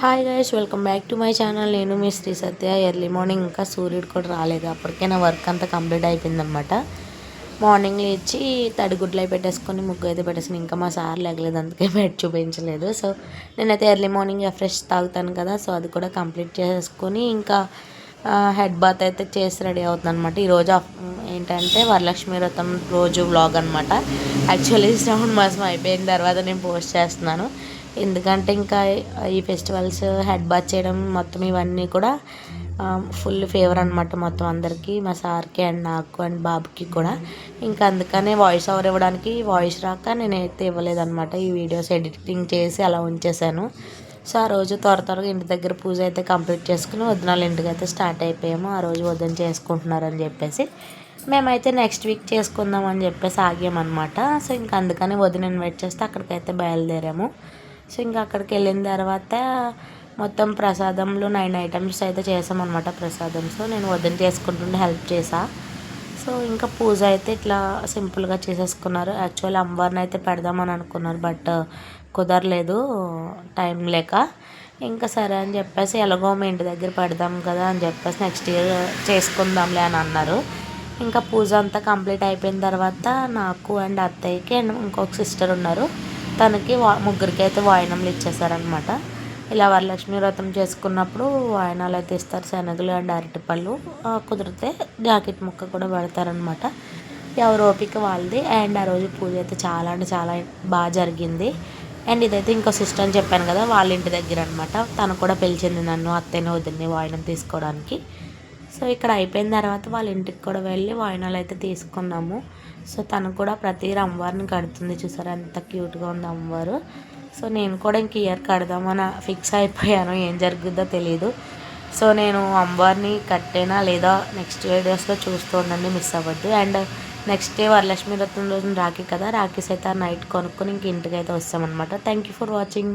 Hi guys welcome back to my channel. నేను మీ Shri Satya. Early morning ఇంకా సూర్యుడు కూడా రాలేదు. అప్పటికే నా వర్క్ అంతా కంప్లీట్ అయిపోయిందనమాట మార్నింగ్ లేచి తడిగుడ్లు అయి పెట్టేసుకొని ముగ్గు అయితే పెట్టేసుకుని ఇంకా మా సార్ లేగలేదు. అందుకే బెడ్ చూపించలేదు. సో నేనైతే ఎర్లీ మార్నింగ్ ఫ్రెష్ తాగుతాను కదా. సో అది కూడా కంప్లీట్ చేసుకొని ఇంకా హెడ్ బాత్ అయితే చేసి రెడీ అవుతుంది అనమాట ఈరోజు ఏంటంటే వరలక్ష్మి వ్రతం రోజు వ్లాగ్ అనమాట యాక్చువల్లీ శ్రావణ మాసం అయిపోయిన తర్వాత నేను పోస్ట్ చేస్తున్నాను. ఎందుకంటే ఇంకా ఈ ఫెస్టివల్స్ హెడ్ బాత్ చేయడం మొత్తం ఇవన్నీ కూడా ఫుల్ ఫేవర్ అనమాట మొత్తం అందరికీ మా సార్కి అండ్ నాకు అండ్ బాబుకి కూడా. ఇంకా అందుకనే వాయిస్ ఓవర్ ఇవ్వడానికి వాయిస్ రాక నేనైతే ఇవ్వలేదన్నమాట. ఈ వీడియోస్ ఎడిటింగ్ చేసి అలా ఉంచేసాను. సో ఆ రోజు త్వర త్వరగా ఇంటి దగ్గర పూజ అయితే కంప్లీట్ చేసుకుని వదినాలు ఇంటికి అయితే స్టార్ట్ అయిపోయాము. ఆ రోజు వదిన చేసుకుంటున్నారని చెప్పేసి మేమైతే నెక్స్ట్ వీక్ చేసుకుందాం అని చెప్పేసి ఆగామన్నమాట. సో ఇంకా అందుకని వదిన ఇన్వైట్ చేస్తే అక్కడికైతే బయలుదేరాము. సో ఇంకా అక్కడికి వెళ్ళిన తర్వాత మొత్తం ప్రసాదంలో నైన్ ఐటమ్స్ అయితే చేసామన్నమాట ప్రసాదం. సో నేను వదిన చేసుకుంటుంటే హెల్ప్ చేసా సో ఇంకా పూజ అయితే ఇట్లా సింపుల్గా చేసేసుకున్నారు. యాక్చువల్ అమ్మవారిని అయితే పెడదామని అనుకున్నారు బట్ కుదరలేదు టైం లేక. ఇంకా సరే అని చెప్పేసి ఎలాగో మీ ఇంటి దగ్గర పెడదాం కదా అని చెప్పేసి నెక్స్ట్ ఇయర్ చేసుకుందాంలే అని అన్నారు. ఇంకా పూజ అంతా కంప్లీట్ అయిపోయిన తర్వాత నాకు అండ్ అత్తయ్యకి అండ్ ఇంకొక సిస్టర్ ఉన్నారు. తనకి వా ముగ్గురికి అయితే వాయినములు ఇచ్చేసారనమాట ఇలా వరలక్ష్మి వ్రతం చేసుకున్నప్పుడు వాయనాలు అయితే ఇస్తారు శనగలు అండ్ అరటిపళ్ళు కుదిరితే జాకెట్ ముక్క కూడా పెడతారనమాట ఎవరు ఓపిక వాళ్ళది. అండ్ ఆ రోజు పూజ అయితే చాలా అంటే చాలా బాగా జరిగింది. అండ్ ఇదైతే ఇంకో సిస్టర్ అని చెప్పాను కదా వాళ్ళ ఇంటి దగ్గర అనమాట తను కూడా పిలిచింది నన్ను అత్తయ్యని వదిలిని వాయినం తీసుకోవడానికి. సో ఇక్కడ అయిపోయిన తర్వాత వాళ్ళ ఇంటికి కూడా వెళ్ళి వాయినాలు అయితే తీసుకున్నాము. సో తను కూడా ప్రతి అమ్మవారిని కడుతుంది చూసారా ఎంత క్యూట్గా ఉంది అమ్మవారు. సో నేను కూడా ఇంక ఇయర్ కడదామని ఫిక్స్ అయిపోయాను ఏం జరుగుద్దో తెలియదు సో నేను అమ్మవారిని కట్టేనా లేదా నెక్స్ట్ వీడియోస్లో చూస్తూ ఉండండి మిస్ అవ్వద్దు. అండ్ నెక్స్ట్ డే వరలక్ష్మి రత్నం రోజున రాఖీ కదా రాఖీస్ అయితే నైట్ కొనుక్కొని ఇంక ఇంటికి అయితే వస్తామన్నమాట. Thank you for watching